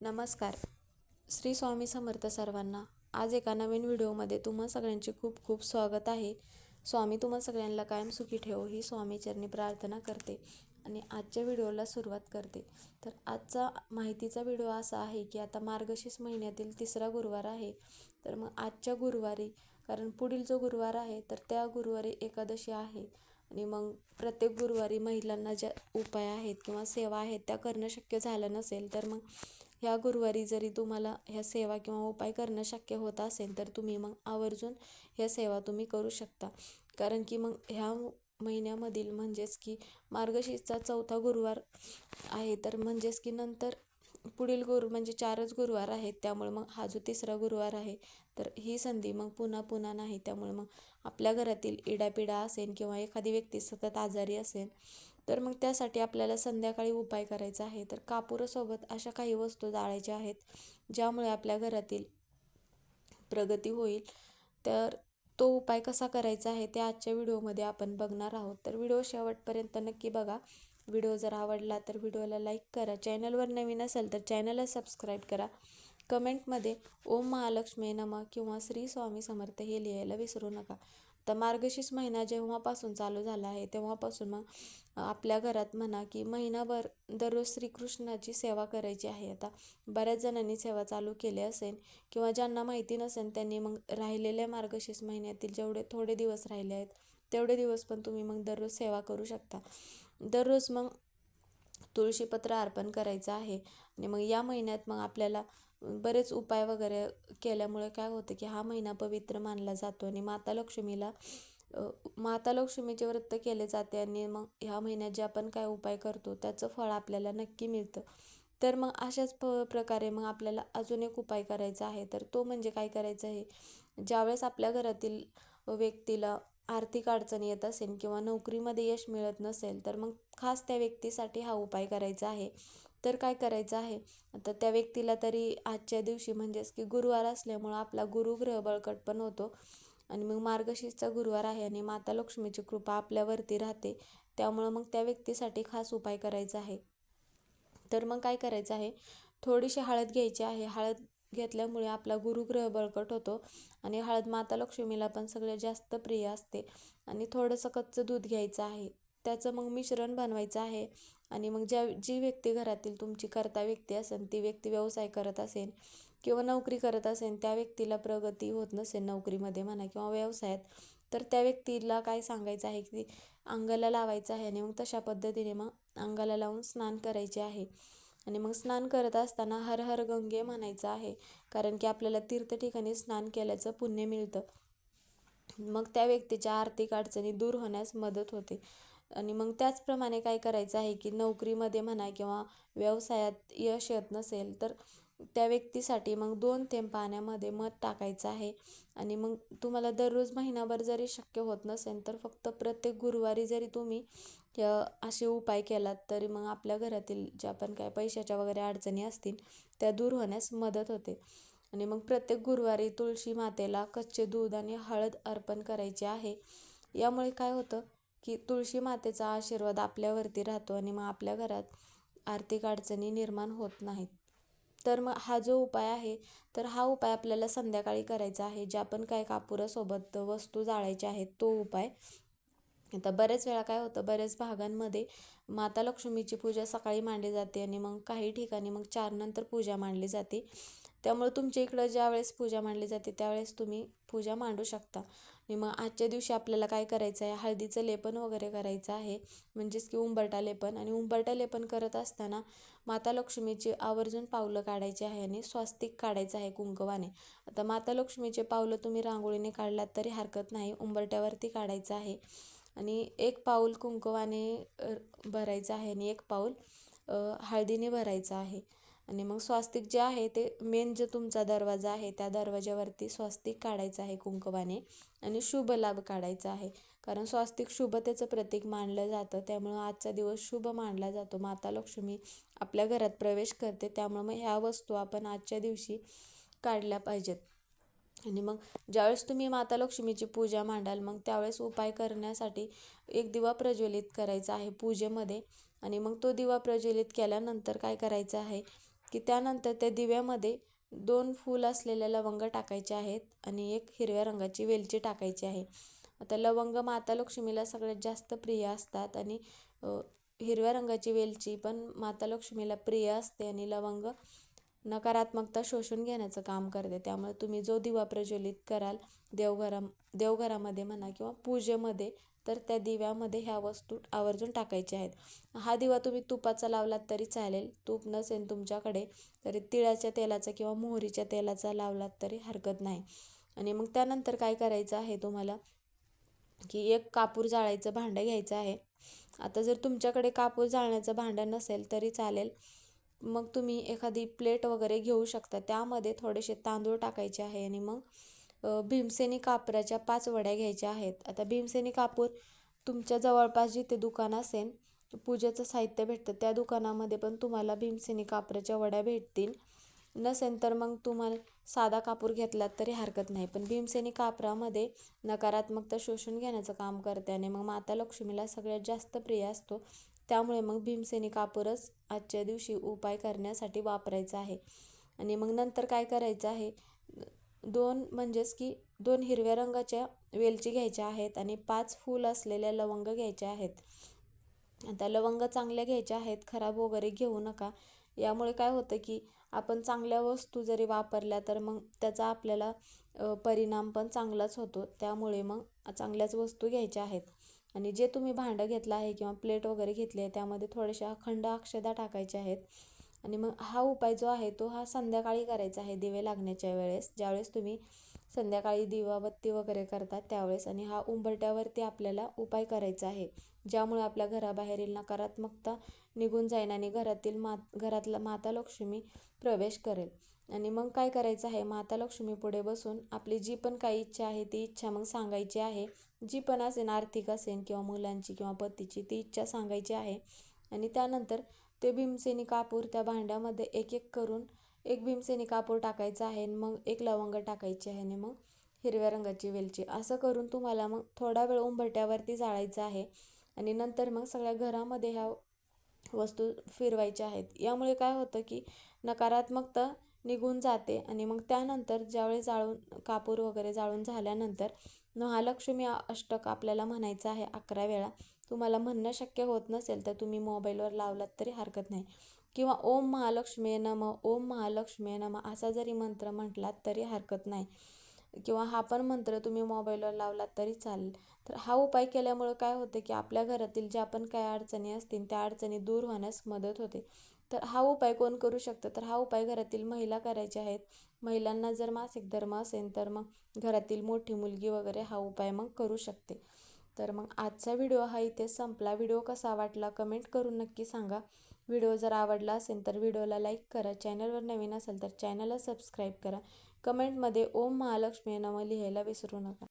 नमस्कार. श्री स्वामी समर्थ सर्वांना आज एका नवीन व्हिडिओमध्ये तुम्हा सगळ्यांचे खूप खूप स्वागत आहे. स्वामी तुम्हा सगळ्यांना कायम सुखी ठेवो ही स्वामीचरणी प्रार्थना करते आणि आजच्या व्हिडिओला सुरुवात करते. तर आजचा माहितीचा व्हिडिओ असा आहे की आता मार्गशीर्ष महिन्यातील तिसरा गुरुवार आहे. तर मग आजच्या गुरुवारी कारण पुढील जो गुरुवार आहे तर त्या गुरुवारी एकादशी आहे. आणि मग प्रत्येक गुरुवारी महिलांना ज्या उपाय आहेत किंवा सेवा आहेत त्या करणं शक्य झालं नसेल तर मग ह्या गुरुवारी जरी तुम्हाला ह्या सेवा किंवा उपाय करणं शक्य होत असेल तर तुम्ही मग आवर्जून ह्या सेवा तुम्ही करू शकता. कारण की मग ह्या महिन्यामधील म्हणजेच की मार्गशीर्षचा चौथा गुरुवार आहे तर म्हणजेच की नंतर पुढील गुरु म्हणजे चारच गुरुवार आहेत त्यामुळे मग हा जो तिसरा गुरुवार आहे तर ही संधी मग पुन्हा पुन्हा नाही त्यामुळे मग आपल्या घरातील इडापिडा असेल किंवा एखादी व्यक्ती सतत आजारी असेल तर मग त्यासाठी आपल्याला संध्याकाळी उपाय करायचा आहे. तर कापूरसोबत अशा काही वस्तू जाळायच्या आहेत ज्यामुळे आपल्या घरातील प्रगती होईल. तर तो उपाय कसा करायचा आहे ते आजच्या व्हिडिओमध्ये आपण बघणार आहोत. तर व्हिडिओ शेवटपर्यंत नक्की बघा. व्हिडिओ जर आवडला तर व्हिडिओला लाईक करा. चॅनलवर नवीन असेल तर चॅनलला सबस्क्राईब करा. कमेंटमध्ये ओम महालक्ष्मी नम किंवा श्री स्वामी समर्थ हे लिहायला विसरू नका. तर मार्गशीर्ष महिना जेव्हापासून चालू झाला आहे तेव्हापासून मग आपल्या घरात म्हणा की महिनाभर दररोज श्रीकृष्णाची सेवा करायची आहे. आता बऱ्याच जणांनी सेवा चालू केली असेल किंवा ज्यांना माहिती नसेल त्यांनी मग राहिलेल्या मार्गशीर्ष महिन्यातील जेवढे थोडे दिवस राहिले आहेत तेवढे दिवस पण तुम्ही मग दररोज सेवा करू शकता. दररोज मग तुळशीपत्र अर्पण करायचं आहे आणि मग या महिन्यात मग आपल्याला बरेच उपाय वगैरे केल्यामुळे काय होतं की हा महिना पवित्र मानला जातो आणि माता लक्ष्मीला माता लक्ष्मीचे व्रत केले जाते आणि मग ह्या महिन्यात जे आपण काय उपाय करतो त्याचं फळ आपल्याला नक्की मिळतं. तर मग अशाच प प्रकारे मग आपल्याला अजून एक उपाय करायचा आहे. तर तो म्हणजे काय करायचं आहे? ज्यावेळेस आपल्या घरातील व्यक्तीला आर्थिक अडचण येत असेल किंवा नोकरीमध्ये यश मिळत नसेल तर मग खास त्या व्यक्तीसाठी हा उपाय करायचा आहे. तर काय करायचं आहे? आता त्या व्यक्तीला तरी आजच्या दिवशी म्हणजेच की गुरुवार असल्यामुळं आपला गुरुग्रह बळकट पण होतो. आणि मग मार्गशीर्षचा गुरुवार आहे आणि माता लक्ष्मीची कृपा आपल्यावरती राहते. त्यामुळं मग त्या व्यक्तीसाठी खास उपाय करायचा आहे. तर मग काय करायचं आहे? थोडीशी हळद घ्यायची आहे. हळद घेतल्यामुळे आपला गुरुग्रह बळकट होतो आणि हळद माता लक्ष्मीला पण सगळ्यात जास्त प्रिय असते. आणि थोडंसं कच्चं दूध घ्यायचं आहे. त्याचं मग मिश्रण बनवायचं आहे. आणि मग ज्या जी व्यक्ती घरातील तुमची करता व्यक्ती असेल ती व्यक्ती व्यवसाय करत असेल किंवा नोकरी करत असेल त्या व्यक्तीला प्रगती होत नसेल नोकरीमध्ये म्हणा किंवा व्यवसायात तर त्या व्यक्तीला काय सांगायचं आहे की अंगाला लावायचं आहे आणि मग तशा पद्धतीने मग अंगाला लावून स्नान करायचे आहे. आणि मग स्नान करत असताना हर हर गंगे म्हणायचं आहे कारण की आपल्याला तीर्थ ठिकाणी स्नान केल्याचं पुण्य मिळतं. मग त्या व्यक्तीच्या आर्थिक अडचणी दूर होण्यास मदत होते. आणि मग त्याचप्रमाणे काय करायचं आहे की नोकरीमध्ये म्हणा किंवा व्यवसायात यश येत नसेल तर त्या व्यक्तीसाठी मग दोन थेंब पाण्यामध्ये मध टाकायचं आहे. आणि मग तुम्हाला दररोज महिनाभर जरी शक्य होत नसेल तर फक्त प्रत्येक गुरुवारी जरी तुम्ही असे उपाय केलात तरी मग आपल्या घरातील ज्या पण काय पैशाच्या वगैरे अडचणी असतील त्या दूर होण्यास मदत होते. आणि मग प्रत्येक गुरुवारी तुळशी मातेला कच्चे दूध आणि हळद अर्पण करायचे आहे. यामुळे काय होतं की तुळशी मातेचा आशीर्वाद आपल्यावरती राहतो आणि मग आपल्या घरात आर्थिक अडचणी निर्माण होत नाहीत. तर मग हा जो उपाय आहे तर हा उपाय आपल्याला संध्याकाळी करायचा आहे. ज्या पण काय कापुरासोबत वस्तू जाळायच्या आहेत तो उपाय. आता बऱ्याच वेळा काय होतं बऱ्याच भागांमध्ये माता लक्ष्मीची पूजा सकाळी मांडली जाते आणि मग काही ठिकाणी मग चार नंतर पूजा मांडली जाते. त्यामुळे तुमच्या इकडं ज्या वेळेस पूजा मांडली जाते त्यावेळेस तुम्ही पूजा मांडू शकता. आणि मग आजच्या दिवशी आपल्याला काय करायचं आहे? हळदीचं लेपन वगैरे करायचं आहे. म्हणजेच की उंबरटा लेपन. आणि उंबरटा लेपन करत असताना माता लक्ष्मीची आवर्जून पावलं काढायची आहे आणि स्वास्तिक काढायचं आहे कुंकवाने. आता माता लक्ष्मीचे पावलं तुम्ही रांगोळीने काढलात तरी हरकत नाही. उंबरट्यावरती काढायचं आहे. आणि एक पाऊल कुंकवाने भरायचं आहे आणि एक पाऊल हळदीने भरायचं आहे. आणि मग स्वास्तिक जे आहे ते मेन जो तुमचा दरवाजा आहे त्या दरवाज्यावरती स्वास्तिक काढायचं आहे कुंकवाने आणि शुभ लाभ काढायचा आहे. कारण स्वास्तिक शुभतेचं प्रतीक मानलं जातं त्यामुळं आजचा दिवस शुभ मानला जातो. माता लक्ष्मी आपल्या घरात प्रवेश करते त्यामुळं मग ह्या वस्तू आपण आजच्या दिवशी काढल्या पाहिजेत. आणि मग ज्यावेळेस तुम्ही माता लक्ष्मीची पूजा मांडाल मग त्यावेळेस उपाय करण्यासाठी एक दिवा प्रज्वलित करायचा आहे पूजेमध्ये. आणि मग तो दिवा प्रज्वलित केल्यानंतर काय करायचं आहे? की त्यानंतर त्या दिव्यामध्ये दोन फूल असलेल्या लवंग टाकायचे आहेत आणि एक हिरव्या रंगाची वेलची टाकायची आहे. आता लवंग माता लक्ष्मीला सगळ्यात जास्त प्रिय असतात आणि हिरव्या रंगाची वेलची पण माता लक्ष्मीला प्रिय असते आणि लवंग नकारात्मकता शोषून घेण्याचं काम करते. त्यामुळे तुम्ही जो दिवा प्रज्वलित कराल देवघरा देवघरामध्ये म्हणा किंवा पूजेमध्ये तर त्या दिव्यामध्ये ह्या वस्तू आवर्जून टाकायच्या आहेत. हा दिवा तुम्ही तुपाचा लावलात तरी चालेल. तूप नसेल तुमच्याकडे तरी तिळाच्या तेलाचा किंवा मोहरीच्या तेलाचा लावलात तरी हरकत नाही. आणि मग त्यानंतर काय करायचं आहे तुम्हाला? की एक कापूर जाळायचं भांडं घ्यायचं आहे. आता जर तुमच्याकडे कापूर जाळण्याचं भांडं नसेल तरी चालेल. मग तुम्ही एखादी प्लेट वगैरे घेऊ शकता. त्यामध्ये थोडेसे तांदूळ टाकायचे आहे आणि मग भीमसेनी कापराच्या पाच वड्या घ्यायच्या आहेत. आता भीमसेनी कापूर तुमच्या जवळपास जिथे दुकान असेल पूजेचं साहित्य भेटतं त्या दुकानामध्ये पण तुम्हाला भीमसेनी कापराच्या वड्या भेटतील. नसेल तर मग तुम्हाला साधा कापूर घेतलात तरी हरकत नाही. पण भीमसेनी कापरामध्ये नकारात्मकता शोषून घेण्याचं काम करते आणि मग माता लक्ष्मीला सगळ्यात जास्त प्रिय असतो. त्यामुळे मग भीमसेनी कापूरच आजच्या दिवशी उपाय करण्यासाठी वापरायचा आहे. आणि मग नंतर काय करायचं आहे? दोन म्हणजेच की दोन हिरव्या रंगाच्या वेलची घ्यायच्या आहेत आणि पाच फूल असलेल्या लवंग घ्यायच्या आहेत. आता लवंग चांगल्या घ्यायच्या आहेत खराब वगैरे घेऊ नका. यामुळे काय होतं की आपण चांगल्या वस्तू जरी वापरल्या तर मग त्याचा आपल्याला परिणाम पण चांगलाच होतो. त्यामुळे मग चांगल्याच वस्तू घ्यायच्या आहेत. आणि जे तुम्ही भांडं घेतलं आहे किंवा प्लेट वगैरे घेतली आहे त्यामध्ये थोड्याशा अखंड अक्षदा टाकायच्या आहेत. आणि मग हा उपाय जो आहे तो हा संध्याकाळी करायचा आहे दिवे लागण्याच्या वेळेस. ज्यावेळेस तुम्ही संध्याकाळी दिवाबत्ती वगैरे करतात त्यावेळेस आणि हा उंबरट्यावरती आपल्याला उपाय करायचा आहे. ज्यामुळे आपल्या घराबाहेरील नकारात्मकता निघून जाईल आणि घरातील मात घरातला माता लक्ष्मी प्रवेश करेल. आणि मग काय करायचं आहे? माता लक्ष्मी पुढे बसून आपली जी पण काही इच्छा आहे ती इच्छा मग सांगायची आहे. जी पण असेल आर्थिक असेल किंवा मुलांची किंवा पतीची ती इच्छा सांगायची आहे. आणि त्यानंतर ते भीमसेनी कापूर त्या भांड्यामध्ये एक एक करून एक भीमसेनी कापूर टाकायचं आहे मग एक लवंग टाकायची आहे आणि मग हिरव्या रंगाची वेलची. असं करून तुम्हाला मग थोडा वेळ उंबरट्यावरती जाळायचं आहे आणि नंतर मग सगळ्या घरामध्ये ह्या वस्तू फिरवायच्या आहेत. यामुळे काय होतं की नकारात्मकता निघून जाते. आणि मग त्यानंतर ज्यावेळी जाळून कापूर वगैरे जाळून झाल्यानंतर महालक्ष्मी अष्टक आपल्याला म्हणायचं आहे अकरा वेळा. तुम्हाला म्हणणं शक्य होत नसेल तर तुम्ही मोबाईलवर लावलात तरी हरकत नाही. किंवा ओम महालक्ष्मी नम ओम महालक्ष्मी नम असा जरी मंत्र म्हटलात तरी हरकत नाही. किंवा हा पण मंत्र तुम्ही मोबाईलवर लावलात तरी चालेल. तर हा उपाय केल्यामुळं काय होते की आपल्या घरातील ज्या पण काय अडचणी असतील त्या अडचणी दूर होण्यास मदत होते. तर हा उपाय कोण करू शकतं? तर हा उपाय घरातील महिला करायचे आहेत. महिलांना जर मासिक धर्म असेल तर मग घरातील मोठी मुलगी वगैरे हा उपाय मग करू शकते. तर मग आजचा व्हिडिओ हा इथे संपला. व्हिडिओ कसा वाटला कमेंट करून नक्की सांगा. व्हिडिओ जर आवडला असेल तर व्हिडिओला लाईक करा. चॅनलवर नवीन असेल तर चॅनलला सबस्क्राईब करा. कमेंटमध्ये ओम महालक्ष्मी नम लिहायला विसरू नका.